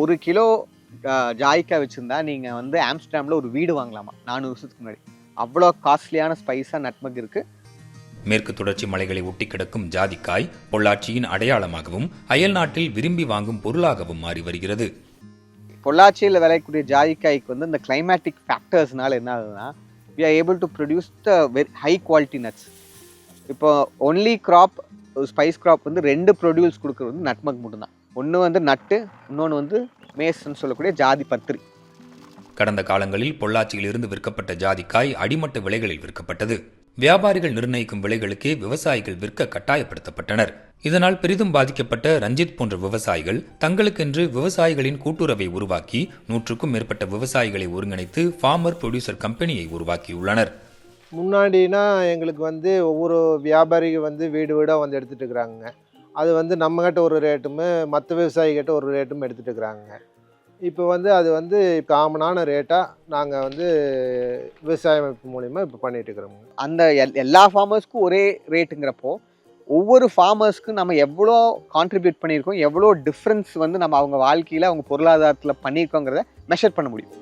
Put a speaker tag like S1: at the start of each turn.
S1: ஒரு கிலோ ஜாய்க்காய் வச்சுருந்தா நீங்கள் வந்து ஆம்ஸ்டர்டாமில் ஒரு வீடு வாங்கலாமா? நானூறு வருஷத்துக்கு முன்னாடி. அவ்வளோ காஸ்ட்லியான ஸ்பைஸாக நட்மக் இருக்குது
S2: மேற்கு தொடர்ச்சி மலைகளை ஒட்டி கிடக்கும் ஜாதிக்காய் பொள்ளாச்சியின் அடையாளமாகவும் அயல் நாட்டில் விரும்பி வாங்கும் பொருளாகவும் மாறி வருகிறது.
S1: பொள்ளாச்சியில் விளையக்கூடிய ஜாதிக்காய்க்கு வந்து இந்த கிளைமேட்டிக் ஃபேக்டர்ஸ்னால என்ன ஆகுதுன்னா we are able to produce the very high quality nuts. இப்போ ஒன்லி கிராப் ஸ்பைஸ் கிராப் வந்து ரெண்டு ப்ரொடியூஸ் கொடுக்குறது வந்து நட்மக் மட்டும்தான். ஒன்று வந்து நட்டு இன்னொன்று வந்து மேஸ்ன்னு சொல்லக்கூடிய ஜாதி பத்திரி.
S2: கடந்த காலங்களில் பொள்ளாச்சியில் இருந்து விற்கப்பட்ட ஜாதிக்காய் அடிமட்ட விலைகளில் விற்கப்பட்டது. வியாபாரிகள் நிர்ணயிக்கும் விலைகளுக்கே விவசாயிகள் விற்க கட்டாயப்படுத்தப்பட்டனர். இதனால் பெரிதும் பாதிக்கப்பட்ட ரஞ்சித் போன்ற விவசாயிகள் தங்களுக்கென்று விவசாயிகளின் கூட்டுறவை உருவாக்கி நூற்றுக்கும் மேற்பட்ட விவசாயிகளை ஒருங்கிணைத்து ஃபார்மர் ப்ரொடியூசர் கம்பெனியை உருவாக்கியுள்ளனர்.
S3: முன்னாடினா எங்களுக்கு வந்து ஒவ்வொரு வியாபாரிகள் வந்து வீடு வீடாக வந்து எடுத்துகிட்டு இருக்கிறாங்க அது வந்து நம்மக்கிட்ட ஒரு ரேட்டும் மற்ற விவசாயிகிட்ட ஒரு ரேட்டும் எடுத்துகிட்டு இருக்கிறாங்க. இப்போ வந்து அது வந்து காமனான ரேட்டாக நாங்கள் வந்து விவசாய அமைப்பு மூலிமா இப்போ பண்ணிகிட்டு இருக்கிறோம்.
S1: அந்த எல் எல்லா ஃபார்மர்ஸ்க்கும் ஒரே ரேட்டுங்கிறப்போ ஒவ்வொரு ஃபார்மர்ஸ்க்கும் நம்ம எவ்வளோ கான்ட்ரிபியூட் பண்ணியிருக்கோம் எவ்வளோ டிஃப்ரென்ஸ் வந்து நம்ம அவங்க வாழ்க்கையில் அவங்க பொருளாதாரத்தில் பண்ணியிருக்கோங்கிறத மெஷர் பண்ண முடியும்.